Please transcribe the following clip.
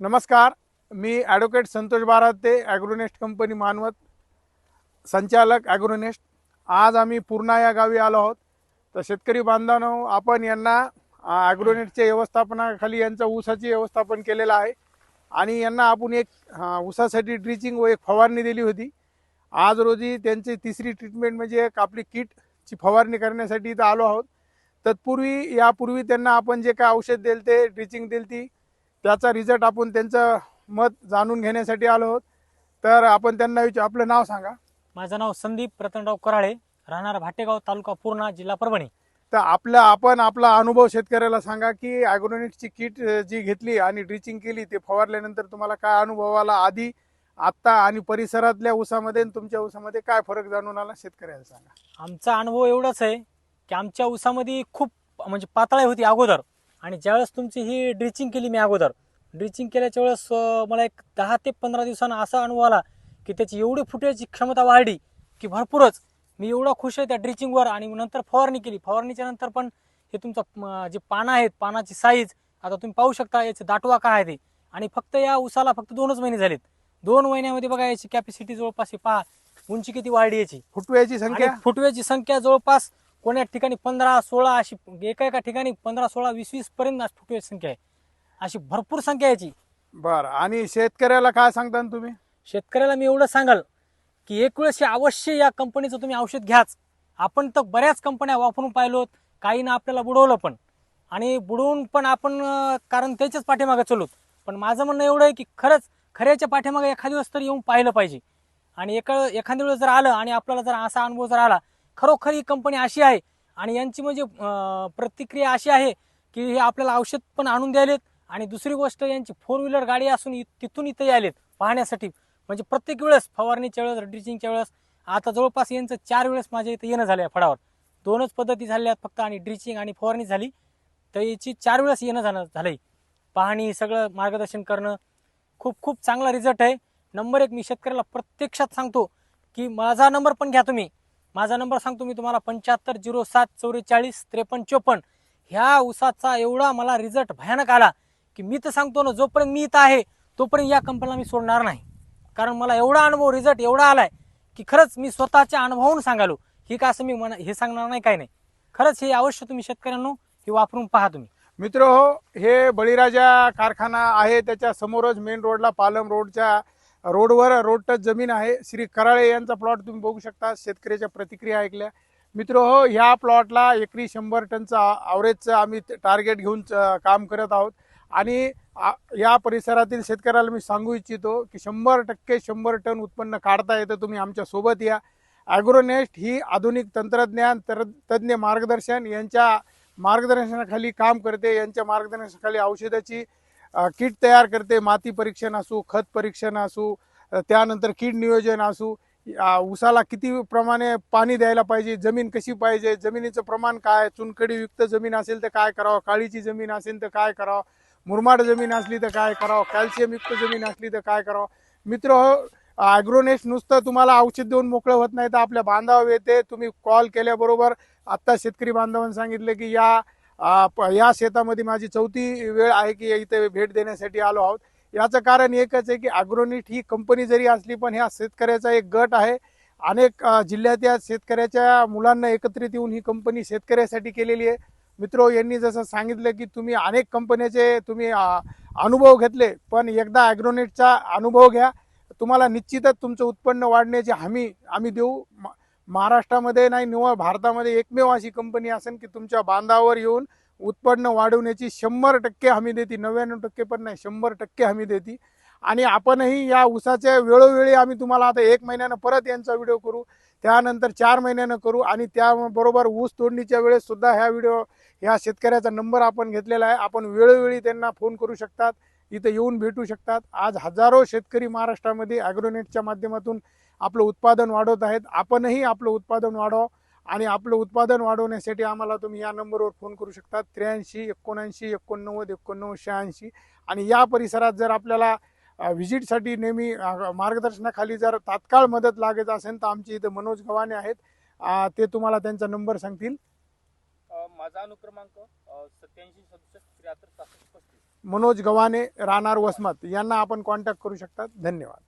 नमस्कार मी advocate Santosh Barate Agronest company Manavat संचालक Agronest आज आम्ही पूर्णा या गावी आलो आहोत. तर शेतकरी बांधवांनो आपण यांना ॲग्रोनेटच्या व्यवस्थापनाखाली यांचं ऊसाचे व्यवस्थापन केलेलं आहे. आणि यांना आपण एक ऊसासाठी ड्रिचिंग व एक फवारणी दिली होती. आज रोजी त्यांची तिसरी ट्रीटमेंट म्हणजे एक आपली किटची फवारणी करण्यासाठी इथं आलो आहोत. तत्पूर्वी यापूर्वी त्यांना आपण जे काय औषध दिलं ते ड्रिचिंग दिली ती त्याचा रिझल्ट आपण त्यांचं मत जाणून घेण्यासाठी आलो आहोत. तर आपण त्यांना विचार आपलं नाव सांगा. माझं नाव संदीप रतनराव कराळे राहणार भाटेगाव तालुका पूर्णा जिल्हा परभणी. तर आपला आपण आपला अनुभव शेतकऱ्याला सांगा की ॲग्रोनेटची किट जी घेतली आणि ड्रिचिंग केली ते फवारल्यानंतर तुम्हाला काय अनुभव आला? आधी आत्ता आणि परिसरातल्या ऊसामध्ये आणि तुमच्या ऊसामध्ये काय फरक जाणून आला? शेतकऱ्याला सांगा. आमचा अनुभव एवढाच आहे की आमच्या ऊसामध्ये खूप म्हणजे पातळी होती अगोदर. आणि ज्यावेळेस तुमची ही ड्रिचिंग केली मी अगोदर ड्रिचिंग केल्याच्या वेळेस मला एक दहा ते पंधरा दिवसांना असा अनुभव आला की त्याची एवढी फुटायची क्षमता वाढली की भरपूरच. मी एवढा खुश आहे त्या ड्रिचिंगवर आणि नंतर फवारणी केली. फवारणीच्या नंतर पण हे तुमचं जे पानं आहेत पानाची साईज आता तुम्ही पाहू शकता याचे दाटवा काय आहे ते. आणि फक्त या ऊसाला फक्त दोनच महिने झालेत. दोन महिन्यामध्ये बघा याची कॅपॅसिटी जवळपास हे पहा उंची किती वाढली याची. फुटव्याची संख्या? फुटव्याची संख्या जवळपास कोण्या ठिकाणी पंधरा सोळा अशी एका एका ठिकाणी पंधरा सोळा वीस वीस पर्यंत फुटव्याची संख्या आहे. अशी भरपूर संख्या याची. बरं. आणि शेतकऱ्याला काय सांगता तुम्ही? शेतकऱ्याला मी एवढं सांगाल की एक वेळेस अवश्य या कंपनीचं तुम्ही औषध घ्याच. आपण तर बऱ्याच कंपन्या वापरून पाहिलोत. काहींना आपल्याला बुडवलं पण. आणि बुडवून पण आपण कारण त्याच्याच पाठीमागे चलोत. पण माझं म्हणणं एवढं आहे की खरंच खऱ्याच्या पाठीमागे एखाद दिवस तरी येऊन पाहिलं पाहिजे. आणि एका एखाद्या वेळेस जर आलं आणि आपल्याला जर असा अनुभव जर आला खरोखर ही कंपनी अशी आहे आणि यांची म्हणजे प्रतिक्रिया अशी आहे की हे आपल्याला औषध पण आणून द्यायलेत आणि दुसरी गोष्ट यांची फोर व्हीलर गाडी असून इ- तिथून इथे आलेत पाहण्यासाठी. म्हणजे प्रत्येक वेळेस फवारणीच्या वेळेस ड्रिचिंगच्या वेळेस आता जवळपास यांचं चार वेळेस माझ्या इथं येणं झालं आहे फळावर. दोनच पद्धती झाल्या आहेत फक्त आणि ड्रिचिंग आणि फवारणी झाली. तर याची चार वेळेस येणं झालं झालंय. पाहणी सगळं मार्गदर्शन करणं खूप खूप चांगला रिझल्ट आहे. नंबर एक मी शेतकऱ्याला प्रत्यक्षात सांगतो की माझा नंबर पण घ्या तुम्ही. माझा नंबर सांगतो मी तुम्हाला पंच्याहत्तर झिरो सात चौवेचाळीस त्रेपन्न चोपन्न. ह्या ऊसाचा एवढा मला रिझल्ट भयानक आला की मी तर सांगतो ना जोपर्यंत मी इथं आहे तोपर्यंत या कंपनीला मी सोडणार नाही. कारण मला एवढा अनुभव रिझल्ट एवढा आलाय की खरंच मी स्वतःच्या अनुभवून सांगालो. ही का असं मी म्हणा हे सांगणार नाही काय नाही. खरंच हे अवश्य तुम्ही शेतकऱ्यांनो हे वापरून पहा तुम्ही. मित्र हो हे बळीराजा कारखाना आहे त्याच्या समोरच मेन रोडला पालम रोडच्या रोडवर रोड टच जमीन आहे. श्री कराळे यांचा प्लॉट तुम्ही बघू शकता. शेतकऱ्याच्या प्रतिक्रिया ऐकल्या. मित्र हो ह्या प्लॉटला एकरी शंभर टनचा आवरेजचं आम्ही टार्गेट घेऊन च- काम करत आहोत. आणि आ- या परिसरातील शेतकऱ्याला मी सांगू इच्छितो की शंभर टक्के शंभर टन उत्पन्न काढता येतं. तुम्ही आमच्यासोबत या. ॲग्रोनेस्ट ही आधुनिक तंत्रज्ञान तर तज्ज्ञ मार्गदर्शन यांच्या मार्गदर्शनाखाली काम करते. यांच्या मार्गदर्शनाखाली औषधाची किट तयार करते माती परीक्षण असू खत परीक्षण असू त्यानंतर कीड नियोजन असू उसाला ऊसाला किती प्रमाणे पाणी द्यायला पाहिजे जमीन कशी पाहिजे जमिनीचं प्रमाण काय चुनखडीयुक्त जमीन असेल तर काय करावं काळीची जमीन असेल तर काय करावं मुरमाड जमीन असली तर काय करावं कॅल्शियमयुक्त जमीन असली तर काय करावं. मित्र हो ॲग्रोनेस्ट नुसतं तुम्हाला औषध देऊन मोकळं होत नाही तर आपल्या बांधावर येते तुम्ही कॉल केल्याबरोबर आत्ता शेतकरी बांधवांनी सांगितलं की या या शेतामध्ये माझी चौथी वेळ आहे की इथे भेट देण्यासाठी आलो आहोत. याचं कारण एकच आहे की ॲग्रोनिट ही कंपनी जरी असली पण ह्या शेतकऱ्याचा एक गट आहे. अनेक जिल्ह्यातल्या शेतकऱ्याच्या मुलांना एकत्रित येऊन ही कंपनी शेतकऱ्यासाठी केलेली आहे. मित्रो यांनी जसं सांगितलं की तुम्ही अनेक कंपन्याचे तुम्ही अनुभव घेतले पण एकदा ॲग्रोनेटचा अनुभव घ्या. तुम्हाला निश्चितच तुमचं उत्पन्न वाढण्याची हमी आम्ही देऊ. म- महाराष्ट्रामध्ये नाही निव्वळ भारतामध्ये एकमेव अशी कंपनी असेल की तुमच्या बांधावर येऊन उत्पन्न वाढवण्याची शंभर टक्के हमी देते. नव्याण्णव टक्के पण नाही शंभर टक्के हमी देते. आणि आपणही या ऊसाच्या वेळोवेळी आम्ही तुम्हाला आता एक महिन्यानं परत यांचा व्हिडिओ करू त्यानंतर चार महिन्यानं करू आणि त्याबरोबर ऊस तोडणीच्या वेळेस सुद्धा ह्या व्हिडिओ ह्या शेतकऱ्याचा नंबर आपण घेतलेला आहे. आपण वेळोवेळी त्यांना फोन करू शकतात इथं येऊन भेटू शकतात. आज हजारो शेतकरी महाराष्ट्रामध्ये ॲग्रोनेटच्या माध्यमातून आपलं उत्पादन वाढवत आहेत. आपणही आपलं उत्पादन वाढवा आणि आपलं उत्पादन वाढवण्यासाठी आम्हाला तुम्ही या नंबरवर फोन करू शकता. त्र्याऐंशी एकोणऐंशी एकोणनव्वद एकोणनव्वद शहाऐंशी आणि या परिसरात जर आपल्याला व्हिजिटसाठी नेहमी मार्गदर्शनाखाली जर तात्काळ मदत लागत असेल तर आमची इथं मनोज गव्हाणे आहेत. ते तुम्हाला त्यांचा नंबर सांगतील. माझा अनुक्रमांक सत्याऐंशी सदुसष्ट त्र्याहत्तर मनोज गव्हाणे राहणार वसमत. यांना आपण कॉन्टॅक्ट करू शकता. धन्यवाद.